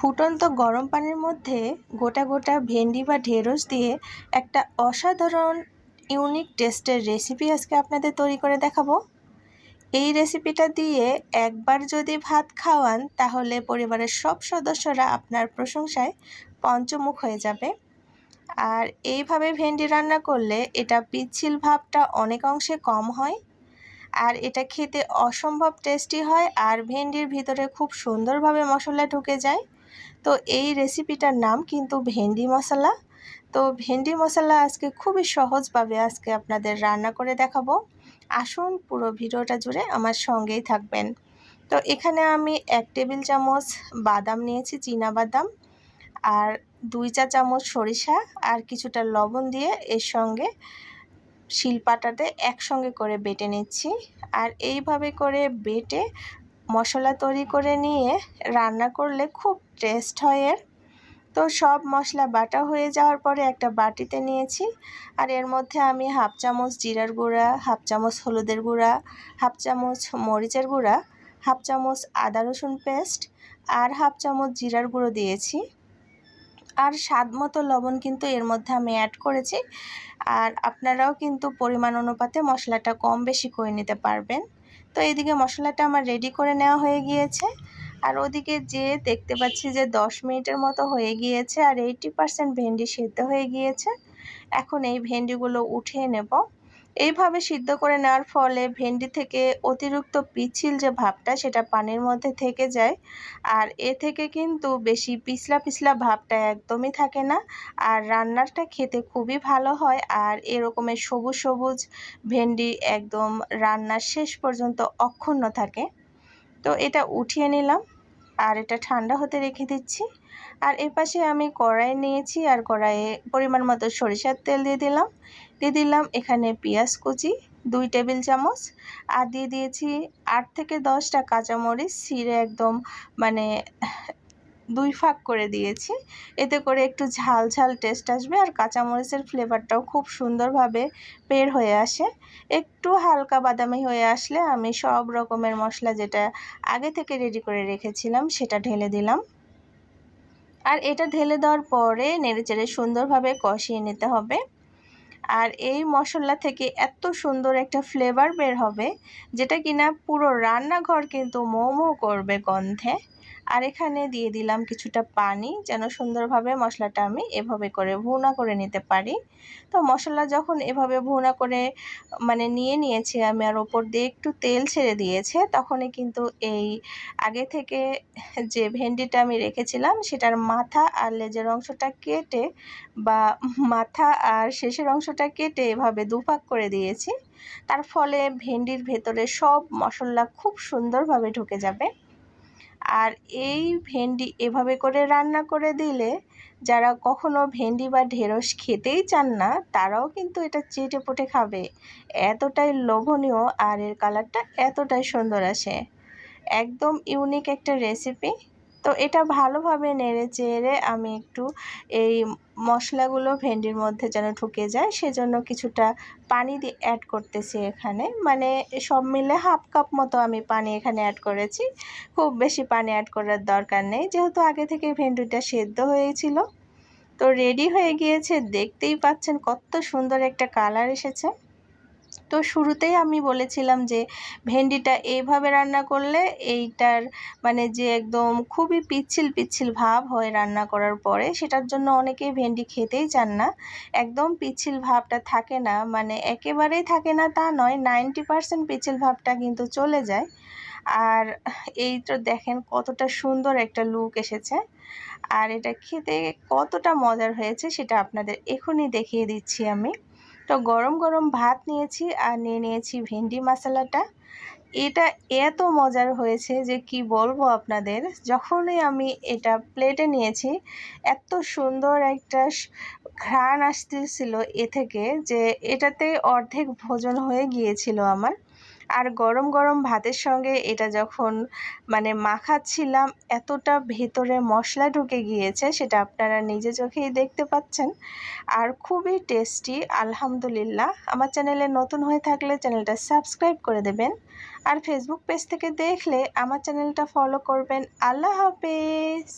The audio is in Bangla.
ফুটন্ত গরম পানির মধ্যে গোটা গোটা ভেন্ডি বা ঢেঁড়স দিয়ে একটা অসাধারণ ইউনিক টেস্টের রেসিপি আজকে আপনাদের তৈরি করে দেখাবো। এই রেসিপিটা দিয়ে একবার যদি ভাত খাওয়ান, তাহলে পরিবারের সব সদস্যরা আপনার প্রশংসায় পঞ্চমুখ হয়ে যাবে। আর এইভাবে ভেন্ডি রান্না করলে এটা পিচ্ছিল ভাবটা অনেক অংশে কম হয়, আর এটা খেতে অসম্ভব টেস্টি হয়, আর ভেন্ডির ভিতরে খুব সুন্দরভাবে মশলা ঢুকে যায়। তো এই রেসিপিটার নাম কিন্তু ভেন্ডি মশলা। তো ভেন্ডি মশলা আজকে খুবই সহজভাবে আজকে আপনাদের রান্না করে দেখাবো। আসুন পুরো ভিডিওটা জুড়ে আমার সঙ্গেই থাকবেন। তো এখানে আমি এক টেবিল চামচ বাদাম নিয়েছি, চীনা বাদাম, আর দুই চা চামচ সরিষা, আর কিছুটা লবণ দিয়ে এর সঙ্গে শিলপাটাতে একসঙ্গে করে বেটে নিচ্ছি। আর এইভাবে করে বেটে মশলা তৈরি করে নিয়ে রান্না করলে খুব টেস্ট হয় এর। তো সব মশলা বাটা হয়ে যাওয়ার পরে একটা বাটিতে নিয়েছি। আর এর মধ্যে আমি হাফ চামচ জিরার গুঁড়া, হাফ চামচ হলুদের গুঁড়া, হাফ চামচ মরিচের গুঁড়া, হাফ চামচ আদা রসুন পেস্ট আর হাফ চামচ জিরার গুঁড়ো দিয়েছি। আর স্বাদ মতো লবণ কিন্তু এর মধ্যে আমি অ্যাড করেছি। আর আপনারাও কিন্তু পরিমাণ অনুপাতে মশলাটা কম বেশি করে নিতে পারবেন। তো এইদিকে মশলাটা আমার রেডি করে নেওয়া হয়ে গিয়েছে। আর ওদিকে যে দেখতে পাচ্ছি যে দশ মিনিটের মতো হয়ে গিয়েছে আর এইটি পারসেন্ট ভেন্ডি সেদ্ধ হয়ে গিয়েছে। এখন এই ভেন্ডিগুলো উঠিয়ে নেব। এইভাবে সিদ্ধ করে নেওয়ার ফলে ভেন্ডি থেকে অতিরিক্ত পিছিল যে ভাবটা সেটা পানির মধ্যে থেকে যায়। আর এ থেকে কিন্তু বেশি পিছলা পিছলা ভাবটা একদমই থাকে না। আর রান্নাটা খেতে খুবই ভালো হয়। আর এরকমের সবুজ সবুজ ভেন্ডি একদম রান্নার শেষ পর্যন্ত অক্ষুণ্ণ থাকে। তো এটা উঠিয়ে নিলাম। আর এটা ঠান্ডা হতে রেখে দিচ্ছি। আর এপাশে আমি কড়াই নিয়েছি। আর কড়াইয়ে পরিমাণ মতো সরিষার তেল দিয়ে দিলাম। দিয়ে দিলাম এখানে পেঁয়াজ কুচি, দুই টেবিল চামচ, আর দিয়ে দিয়েছি আট থেকে দশটা কাঁচামরিচ ছিঁড়ে একদম মানে দুই ফাঁক করে দিয়েছি। এতে করে একটু ঝাল ঝাল টেস্ট আসবে আর কাঁচামরিচের ফ্লেভারটাও খুব সুন্দরভাবে বের হয়ে আসে। একটু হালকা বাদামি হয়ে আসলে আমি সব রকমের মশলা যেটা আগে থেকে রেডি করে রেখেছিলাম সেটা ঢেলে দিলাম। আর এটা ঢেলে দেওয়ার পরে নেড়েচেড়ে সুন্দরভাবে কষিয়ে নিতে হবে। আর এই মশলা থেকে এত সুন্দর একটা ফ্লেভার বের হবে, যেটা কিনা পুরো রান্নাঘর কিন্তু মোমো করবে গন্ধে। আর এখানে দিয়ে দিলাম কিছুটা পানি, যেন সুন্দরভাবে মশলাটা আমি এভাবে করে ভুনা করে নিতে পারি। তো মশলা যখন এভাবে ভুনা করে মানে নিয়ে নিয়েছি, আমি আর ওপর দিয়ে একটু তেল ছেড়ে দিয়েছে, তখনই কিন্তু এই আগে থেকে যে ভেন্ডিটা আমি রেখেছিলাম, সেটার মাথা আর লেজের অংশটা কেটে বা মাথা আর শেষের অংশটা কেটে এভাবে দুভাগ করে দিয়েছি। তার ফলে ভেন্ডির ভেতরে সব মশলা খুব সুন্দরভাবে ঢুকে যাবে। আর এই ভেন্ডি এভাবে করে রান্না করে দিলে যারা কখনো ভেন্ডি বা ঢেঁড়স খেতেই চান না, তারাও কিন্তু এটা চেটে পটে খাবে। এতটাই লোভনীয় আর এর কালারটা এতটাই সুন্দর আসে। একদম ইউনিক একটা রেসিপি তো এটা ভালোভাবে নেড়ে চেড়ে আমি একটু এই মশলাগুলো ভেন্ডির মধ্যে যেন ঢুকে যায়, সেজন্য কিছুটা পানি দিয়ে অ্যাড করতেছি এখানে। মানে সব মিলে হাফ কাপ মতো আমি পানি এখানে অ্যাড করেছি। খুব বেশি পানি অ্যাড করার দরকার নেই, যেহেতু আগে থেকে ভেন্ডিটা সেদ্ধ হয়েছিল। তো রেডি হয়ে গিয়েছে, দেখতেই পাচ্ছেন কত সুন্দর একটা কালার এসেছে। তো শুরুতেই আমি বলেছিলাম যে ভেন্ডিটা এইভাবে রান্না করলে এইটার মানে যে একদম খুবই পিচ্ছিল পিচ্ছিল ভাব হয় রান্না করার পরে, সেটার জন্য অনেকেই ভেন্ডি খেতেই চান না। একদম পিচ্ছিল ভাবটা থাকে না মানে একেবারেই থাকে না তা নয়, নাইনটি পারসেন্ট পিচ্ছিল ভাবটা কিন্তু চলে যায়। আর এই তো দেখেন কতটা সুন্দর একটা লুক এসেছে। আর এটা খেতে কতটা মজার হয়েছে সেটা আপনাদের এখনই দেখিয়ে দিচ্ছি আমি। তো গরম গরম ভাত নিয়েছি আর নিয়ে নিয়েছি ভেন্ডি মশলাটা। এটা এত মজার হয়েছে যে কি বলব আপনাদের, যখনই আমি এটা প্লেটে নিয়েছি, এত সুন্দর একটা ঘ্রাণ আসতেছিল এ থেকে যে এটাতে অর্ধেক ভোজন হয়ে গিয়েছিল আমার। আর গরম গরম ভাতের সঙ্গে এটা যখন মানে মাখাচ্ছিলাম, এতটা ভেতরে মশলা ঢুকে গিয়েছে সেটা আপনারা নিজে চোখেই দেখতে পাচ্ছেন। আর খুবই টেস্টি, আলহামদুলিল্লাহ। আমার চ্যানেলে নতুন হয়ে থাকলে চ্যানেলটা সাবস্ক্রাইব করে দেবেন। আর ফেসবুক পেজ থেকে দেখলে আমার চ্যানেলটা ফলো করবেন। আল্লাহ হাফেজ!